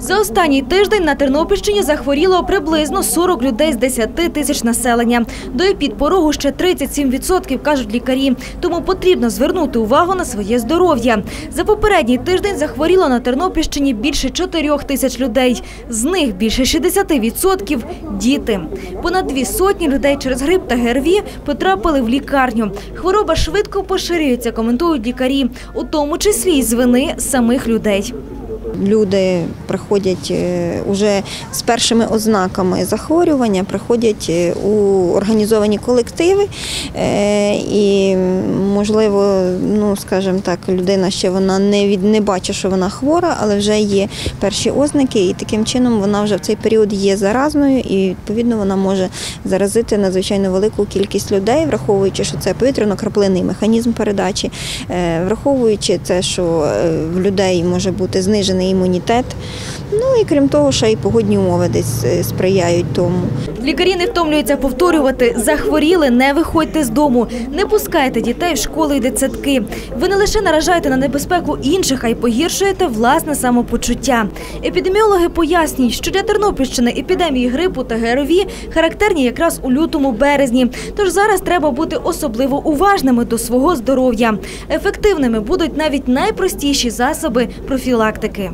За останній тиждень на Тернопільщині захворіло приблизно 40 людей з 10 тисяч населення. До епідпорогу ще 37%, кажуть лікарі. Тому потрібно звернути увагу на своє здоров'я. За попередній тиждень захворіло на Тернопільщині більше 4 тисяч людей. З них більше 60% – діти. Понад дві сотні людей через грип та ГРВІ потрапили в лікарню. Хвороба швидко поширюється, коментують лікарі, у тому числі й з вини самих людей. Люди приходять е, уже з першими ознаками захворювання, приходять е, у організовані колективи, е, і можливо, ну скажімо так, людина ще вона не від не бачить, що вона хвора, але вже є перші ознаки, і таким чином вона вже в цей період є заразною, і відповідно вона може заразити надзвичайно велику кількість людей, враховуючи, що це повітряно-краплинний механізм передачі, враховуючи це, що в людей може бути знижений імунітет. Ну і крім того, ще й погодні умови десь е, сприяють тому. Лікарі не втомлюються повторювати: захворіли, не виходьте з дому, не пускайте дітей в школи і дитсадки. Ви не лише наражаєте на небезпеку інших, а й погіршуєте власне самопочуття. Епідеміологи пояснюють, що для Тернопільщини епідемії грипу та ГРВІ характерні якраз у лютому-березні. Тож зараз треба бути особливо уважними до свого здоров'я. Ефективними будуть навіть найпростіші засоби профілактики.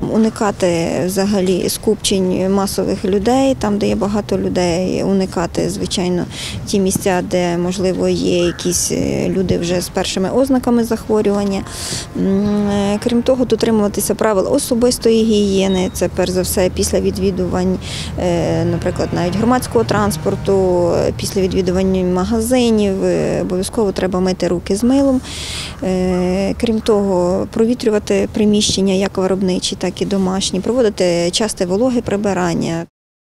Уникати взагалі скупчень масових людей, там, де є багато людей, уникати, звичайно, ті місця, де можливо є якісь е, люди вже з першими ознаками захворювання. Е, Крім того, дотримуватися правил особистої гігієни. Це перш за все після відвідувань, е, наприклад, навіть громадського транспорту, після відвідувань магазинів. Обов'язково треба мити руки з милом. Крім того, провітрювати приміщення як виробничі, так і домашні, проводити часте вологе прибирання.